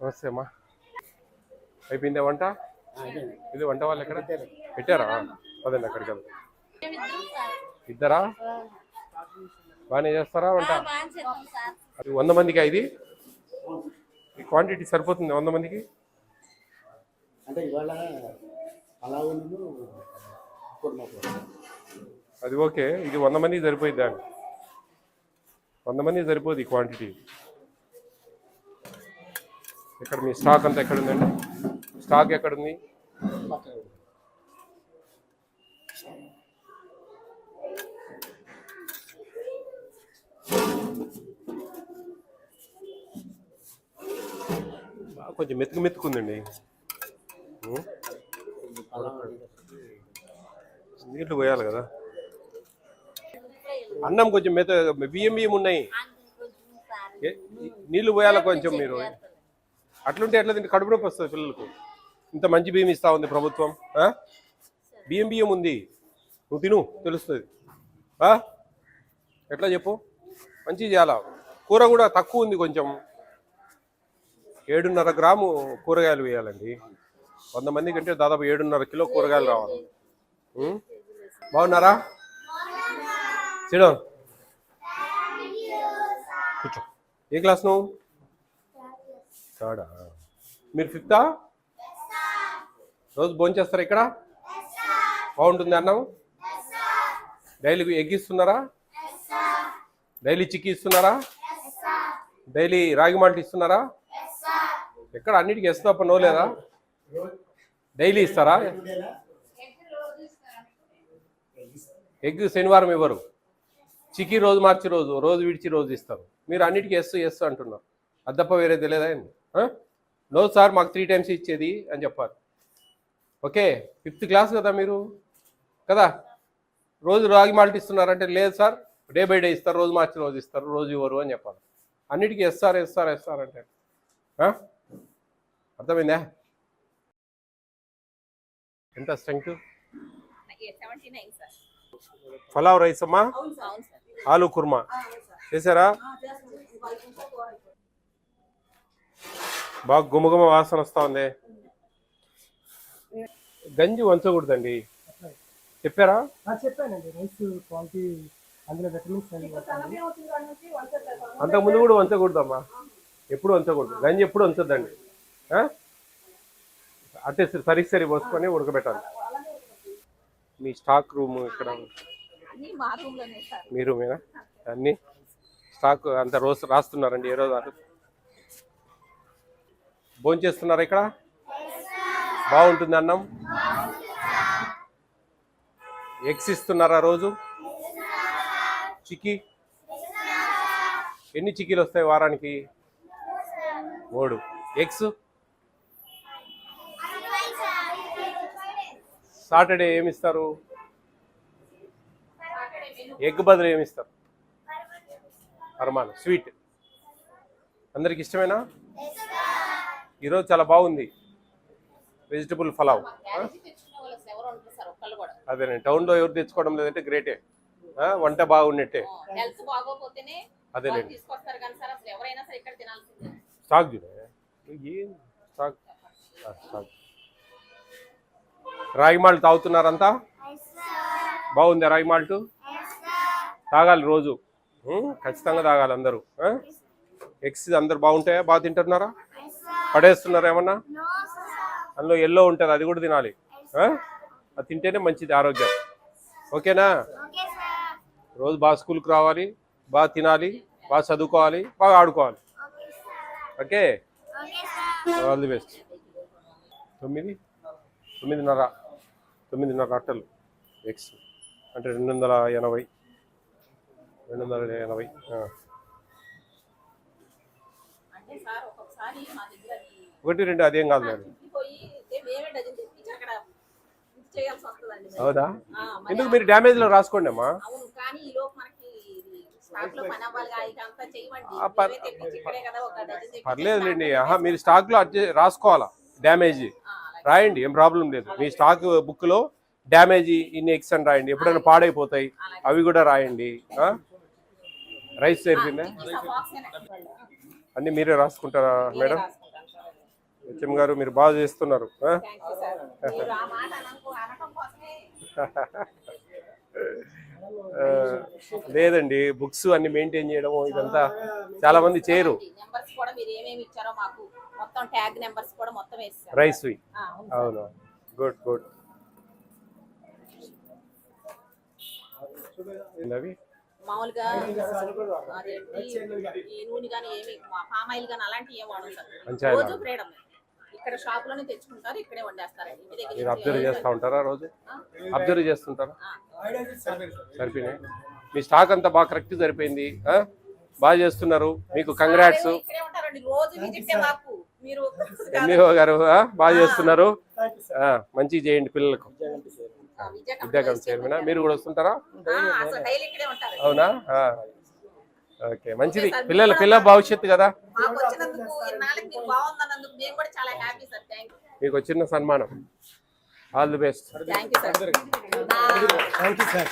నమస్తే అమ్మా అయిపోయిందా వంట? ఇది వంట వాళ్ళు ఎక్కడ? పెట్టారా. పదండి అక్కడికి ఇద్దరా? బాగానే చేస్తారా వంట? అది వంద మందికి ఇది? ఈ క్వాంటిటీ సరిపోతుంది వంద మందికి? అంటే ఇవాళ. అది ఓకే. ఇది వంద మందికి సరిపోయింది దాన్ని వంద మందికి సరిపోదు ఈ క్వాంటిటీ ఎక్కడ మీ స్టాక్ అంతా ఎక్కడ ఉందండి స్టాక్ ఎక్కడుంది? ఉంది. కొంచెం మెతుకు మెతుకుందండి. నీళ్ళు పోయాలి కదా. అన్నం కొంచెం మెత బియ్యం బియ్యం ఉన్నాయి. ఏ- పోయాలి కొంచెం మీరు? అట్లుంటే ఎట్లా తింటే కడుపు నొప్పి వస్తుంది పిల్లలకు? ఇంత మంచి బియ్యం ఇస్తా ఉంది ప్రభుత్వం? బియ్యం బియ్యం ఉంది. నువ్వు తిను తెలుస్తుంది? ఎట్లా చెప్పు? మంచిగా చేయాలా? కూర కూడా తక్కువ ఉంది కొంచెం. ఏడున్నర గ్రాము కూరగాయలు వేయాలండి. వంద మంది కంటే దాదాపు ఏడున్నర కిలో కూరగాయలు రావాలి? బాగున్నారా? సిడో కూర్చో. ఏ క్లాస్ నువ్వు? థర్డా మీరు ఫిఫ్తా? రోజు భోంచేస్తారా ఇక్కడ? బాగుంటుంది అన్నం? డైలీ ఎగ్ ఇస్తున్నారా? డైలీ చిక్కీ ఇస్తున్నారా? డైలీ రాగి మాల్ట్ ఇస్తున్నారా? ఎక్కడ అన్నిటికీ ఎస్ తప్ప నో లేదా? డైలీ ఇస్తారా? ఎగ్ శనివారం ఇవ్వరు. చికి రోజు మార్చి రోజు రోజు విడిచి రోజు ఇస్తారు. మీరు అన్నిటికీ ఎస్ ఎస్ అంటున్నారు. అద్దప్ప వేరే తెలియదా నో సార్ మాకు త్రీ టైమ్స్ ఇచ్చేది అని చెప్పాలి ఓకే ఫిఫ్త్ క్లాస్ కదా మీరు? కదా? రోజు రాగి మాల్ట్ ఇస్తున్నారంటే లేదు సార్ డే బై డే ఇస్తారు రోజు మార్చి రోజు ఇస్తారు రోజు ఇవ్వరు అని చెప్పాలి. అన్నిటికీ ఎస్ఆర్ ఎస్ఆర్ ఎస్ఆర్ అంటే? అర్థమైందా? ఎంత స్ట్రెంగ్త్ సార్ పలావ్ రైస్ అమ్మా? సార్ సార్ ఆలు కుర్మా? చేశారా? బాగా గుమగుమ వాసన వస్తా ఉంది. గంజి వంచకూడదండి. చెప్పారా? ఆ, చెప్పానండి. రైస్ క్వాలిటీ అందులో విటమిన్స్ అన్ని ఉంటాయి. అంతకు ముందు కూడా వంచకూడదమ్మా. ఎప్పుడు వంచకూడదు. గంజి ఎప్పుడు వంచొద్దండి. ఆ? అట్టే సరి సరి పోసుకొని ఉడకబెట్టాలి. మీ స్టాక్ రూమ్ ఇక్కడ అన్ని మా రూమ్లోనే సార్. మీ రూమేనా? అన్ని స్టాక్ అంత రోజు రాస్తున్నారండి ఏ రోజు ఆ ఇక్కడ? బాగుంటుంది అన్నం ఎగ్స్ ఇస్తున్నారా రోజు? చికి ఎన్ని చిక్కీలు వస్తాయి వారానికి? మూడు. ఎగ్స్? సాటర్డే ఏమి ఇస్తారు ఎగ్ బదులు ఏమి ఇస్తారు స్వీట్. అందరికి ఇష్టమేనా? ఈరోజు చాలా బాగుంది. వెజిటబుల్ కూడా. అదేనండి. టౌన్లో ఎవరు తెచ్చుకోవడం లేదంటే గ్రేటే వంట బాగున్నట్టే హెల్త్ బాగోపోతేనే వాళ్ళు అదేనండి తీసుకొస్తారు కానీ సార్ అసలు ఎవరైనా సరే ఇక్కడ తినాల్సిందే. స్టాక్ ఏం స్టాక్ స్టాక్ రాగి మాల్ట్ తాగుతున్నారంతా? బాగుందా రాగి మాల్ట్? తాగాలి రోజు? ఖచ్చితంగా తాగాలి అందరూ? ఎగ్స్ అందరు బాగుంటాయా? బాగా తింటున్నారా? పడేస్తున్నారా ఏమన్నా అందులో ఎల్లో ఉంటుంది అది కూడా తినాలి? అది తింటేనే మంచిది ఆరోగ్యం. ఓకేనా? రోజు బాగా స్కూల్కి రావాలి బాగా తినాలి బాగా చదువుకోవాలి బాగా ఆడుకోవాలి. ఓకే ఆల్ ది బెస్ట్ తొమ్మిది? తొమ్మిదిన్నర. తొమ్మిదిన్నర అట్టలు. ఎక్స్ అంటే రెండు వందల ఎనభై. రెండు వందల ఎనభై. ఒకటి రెండు అదేం కాదు మేడం. అవుదా మరి ఎందుకు మీరు రాసుకోండి అమ్మా? స్టాక్లో పని అవ్వాలి కదా, ఇక అంతా చేయమండి ఆ, పర్- మేమే తెప్పించి ఇక్కడే కదా ఒక డజన్ తెప్పించి పర్లేదులేండి. ఆహా మీరు స్టాక్లో అడ్జస్ట్ రాసుకోవాలా? డ్యామేజ్. రాయండి ఏం ప్రాబ్లం లేదు. మీ స్టాక్ బుక్లో డ్యామేజ్ ఇన్ని ఎక్స్ అని రాయండి. ఎప్పుడైనా పాడైపోతాయి. అవి కూడా రాయండి? రైస్ సరిపోయిందా? అన్ని మీరే రాసుకుంటారా మేడం. హెచ్ఎం గారు మీరు బాగా చేస్తున్నారు లేదండి బుక్స్ అన్ని మెయింటైన్ చేయడం ఇదంతా చాలా మంది చేయరు. రైస్. అవును గుడ్ గుడ్ అవి? మామూలుగా ఈ నూనె కానీ ఏమి పామ్ ఆయిల్ కానీ అలాంటివి ఏమి వాడదు సార్. మంచి రోజు ఫ్రీడమ్. ఇక్కడ షాప్లోనే తెచ్చుకుంటారు ఇక్కడే వండేస్తారండి దగ్గర నుంచి అబ్జర్వ్ ఏం చేస్తూ ఉంటారా రోజు? అబ్జర్వ్ చేస్తుంటారా. సరిపోయినాయి. మీ స్టాక్ అంతా బాగా కరెక్ట్ సరిపోయింది? బాగా చేస్తున్నారు. మీకు కంగ్రాట్స్ సార్ ఇక్కడే ఉంటారండి. రోజు విజిట్ మాకు. మీరు ఎంఈఓ గారు? బాగా చేస్తున్నారు. ఆ, మంచిగా చేయండి పిల్లలకు. కంపెనీస్ చైర్మన్ మీరు కూడా వస్తుంటారా? ఆ, అసలు డైలీ ఇక్కడే ఉంటారు. అవునా? ఆ. ఓకే మంచిది. పిల్లల పిల్లల భవిష్యత్తు కదా? మాకు బాగుందన్నందుకు మేము కూడా చాలా హ్యాపీ సార్. థ్యాంక్ యూ మీకు వచ్చిన సన్మానం. All the best thank you sir